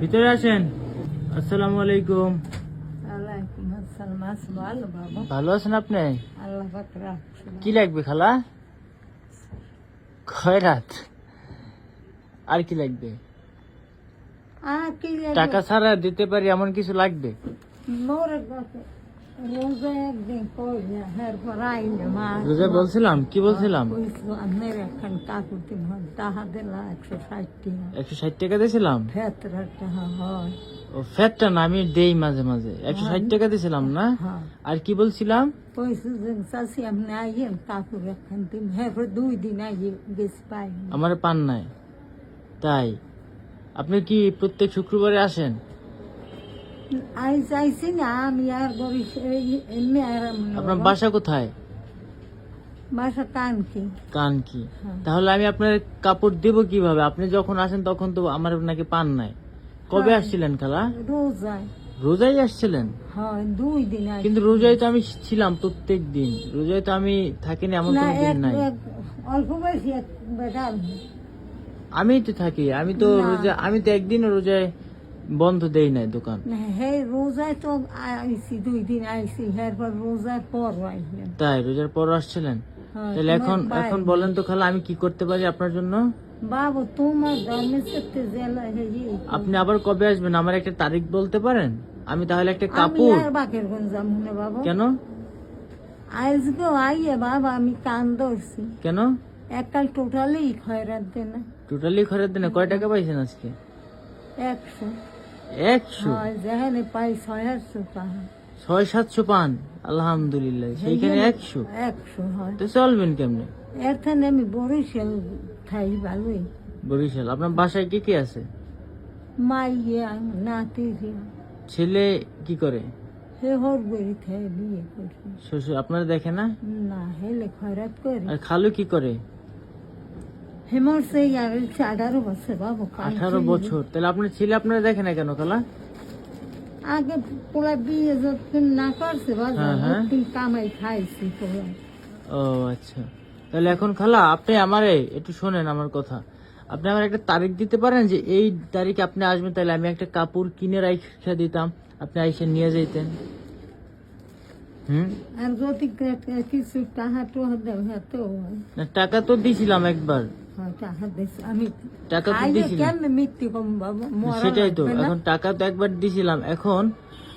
ভিতরে আসেন। আসসালামু আলাইকুম। ভালো আছেন আপনি? কি লাগবে খালা? খয়রাত আর কি লাগবে? টাকা ছাড়া দিতে পারি এমন কিছু লাগবে? রোজা রোজা বলছিলাম কি বলছিলাম? একশো ষাট টাকা দিয়েছিলাম? হয়। ও ফ্যাটটা না আমি দেই মাঝে মাঝে। একশো ষাট টাকা দিয়েছিলাম না? আর কি বলছিলাম? পাই আমার পান নাই। তাই আপনি কি প্রত্যেক শুক্রবারে আসেন? আই চাইছি না আমি আর এমনি আর আপনার বাসা কোথায়? বাসা কান কি কান কি হ্যাঁ। তাহলে আমি আপনার কাপড় দেব কীভাবে? আপনি যখন আসেন তখন তো আমার নাকি পান নাই। কবে হ্যাঁ। আসছিলেন খালা? রোজায়। রোজাই আসছিলেন? হয় দুই দিন কিন্তু রোজাই তো আমি ছিলাম প্রত্যেক দিন। রোজাই তো আমি থাকিনি এমন কোনো দিন নাই। অল্প বয়সী বেটা আমি। তো থাকি আমি তো রোজা আমি তো একদিন রোজায় বন্ধ দেই নাই দোকান। হে রোজায় তো আইসি দুই দিন আইসি এরপর রোজার পর তাই রোজার পর আসছিলেন? হ্যাঁ, তাহলে এখন এখন বলেন তো খালা আমি কি করতে পারি আপনার জন্য? বাবু তোমার ধর্মের সাথে জেলা আপনি আবার কবে আসবেন? আমার একটা তারিখ বলতে পারেন? আমি তাহলে একটা কাপড়। আমি আর বাকের গঞ্জ যাব না বাবু। কেন? আইয়ে বাবা আমি কান ধরছি। কেন? একাল টোটালি খয়রাত দে টোটালি দিনে। কয় টাকা পাইছেন আজকে? একশো। একশো? যেখানে পাই ছয় আটশো টাকা ছয় সাতশো পান? আলহামদুলিল্লাহ সেইখানে একশো? একশো হয়। তো চলবেন কেমনে? থেকে আমি বরিশাল খাই ভালোই। বরিশাল আপনার বাসায় কে কে আছে? মাইয়া নাতি ছেলে কি করে? হে হর বড়ি খাই বিয়ে করছি শ্বশুর আপনারা দেখে না? না হেলে খয়রাত করে। আর খালু কি করে? হেমর সেই আর আঠারো বছর বাবু আঠারো বছর। তাহলে আপনার ছেলে আপনারা দেখে না কেন খালা আগে পোলা বিয়ে যতদিন না করছে বাবা হ্যাঁ, হ্যাঁ। কামাই খাইছি পোলা। ও আচ্ছা। তাহলে এখন খালা আপনি আমারে একটু শোনেন আমার কথা। আপনি আমার একটা তারিখ দিতে পারেন যে এই তারিখে আপনি আসবেন তাহলে আমি একটা কাপড় কিনে রাখা দিতাম আপনি আইসে নিয়ে যেতেন হুম? আর কে- কিছু টাকা তো। টাকা তো দিছিলাম একবার। টাকা কেমনে মৃত্যু কম সেটাই তো এখন টাকা তো একবার দিছিলাম। এখন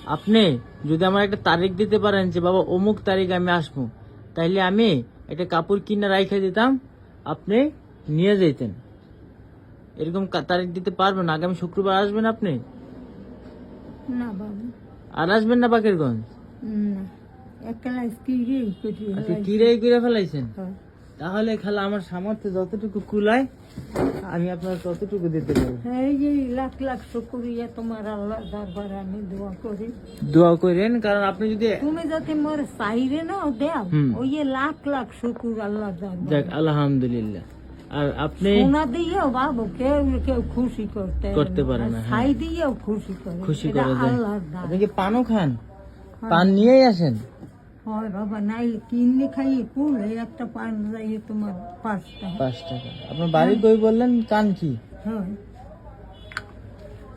আপনি যদি আমার একটা তারিখ দিতে পারেন যে বাবা অমুক তারিখ আমি আসব। তাইলে আমি একটা কাপড় কিনে রাইখে দিতাম আপনি নিয়ে যেতেন এরকম তারিখ দিতে পারবেন আগামী শুক্রবার আসবেন আপনি? না বাবু। আর আসবেন না বাকেরগঞ্জ না। করি আচ্ছা করে ফেলাইছেন? হয়। তাহলে খালা আমার সামর্থ্য যতটুকু কুলায় আমি আপনার ততটুকু দিতে পারব। এই যে লাখ লাখ শুক্রিয়া তোমার আল্লাহ দরবার আমি দোয়া করি। দোয়া করেন কারণ আপনি যদি তুমি যাতে মোর চাইরে না দেও। ওই লাখ লাখ শুকুর আল্লাহ দরবার। যাক আলহামদুলিল্লাহ। আর আপনি সোনা দিয়েও বাবু কেউ কেউ খুশি করতে করতে পারে না, হ্যাঁ। ছাই দিয়েও খুশি করে। খুশি করে দেয় আপনি কি পানও খান? পান নিয়েই আসেন? হয় বাবা নাই কিনলে কুল এই একটা পান যাইয়ে তোমার পাঁচ টাকা। পাঁচ টাকা। আপনার বই বললেন কান কি? হয়।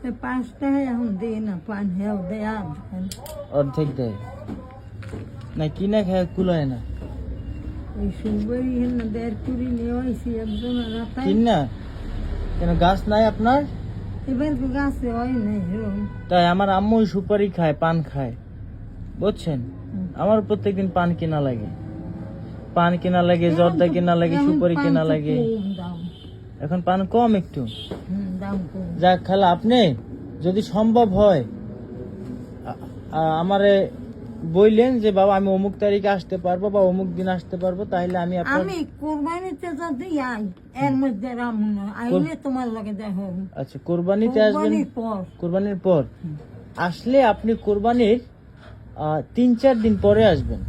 এই পাঁচ টাকা এখন দে না পান হেও দেয়া অর্ধেক দেয়। না কিনা খায় কুলায় না। এই সুবাই হেন দেড় কুড়ি নেওয়াইছি একজন কিন না কেন? গাছ নাই আপনার? এবার গাছে হয় নাই তাই আমার আম্মু সুপারি খায় পান খায়। বুঝছেন। আমার প্রত্যেকদিন পান কেনা লাগে। পান কেনা লাগে জর্দা কিনা লাগে সুপারি কেনা লাগে। এখন পান কম একটু। যাক খালা আপনি যদি সম্ভব হয় আমারে বললেন যে বাবা আমি অমুক তারিখে আসতে পারব বা অমুক দিন আসতে পারব তাহলে আমি আমি কোরবানিতে যদি আই এর মধ্যে আইলে তোমার লাগে দেখো আচ্ছা কোরবানিতে আসবেন কোরবানির পর। কোরবানির পর। আসলে আপনি কোরবানির তিন চার দিন পরে আসবেন।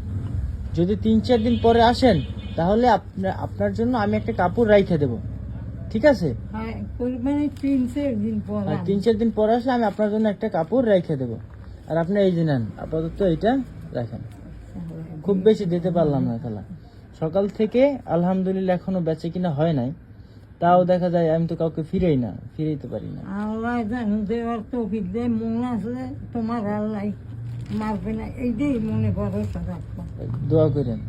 যদি তিন চার দিন পরে আসেন তাহলে আপনার আপনার জন্য আমি একটা কাপড় রাইখে দেব। ঠিক আছে? হ্যাঁ তিন চার দিন পর তিন চার দিন পরে আসলে আমি আপনার জন্য একটা কাপড় রেখে দেব। আর আপনি এই যে নেন আপাতত এইটা রাখেন। খুব বেশি দিতে পারলাম না খেলা। সকাল থেকে আলহামদুলিল্লাহ এখনও বেচে কিনা হয় নাই। তাও দেখা যায় আমি তো কাউকে ফিরেই না ফিরাইতে পারি না। আল্লাহ জানো দেওয়ার তৌফিক দেয় মন আছে তোমার আল্লাহ। মারবে না এইটাই মনে ভরসা রাখব দোয়া করেন।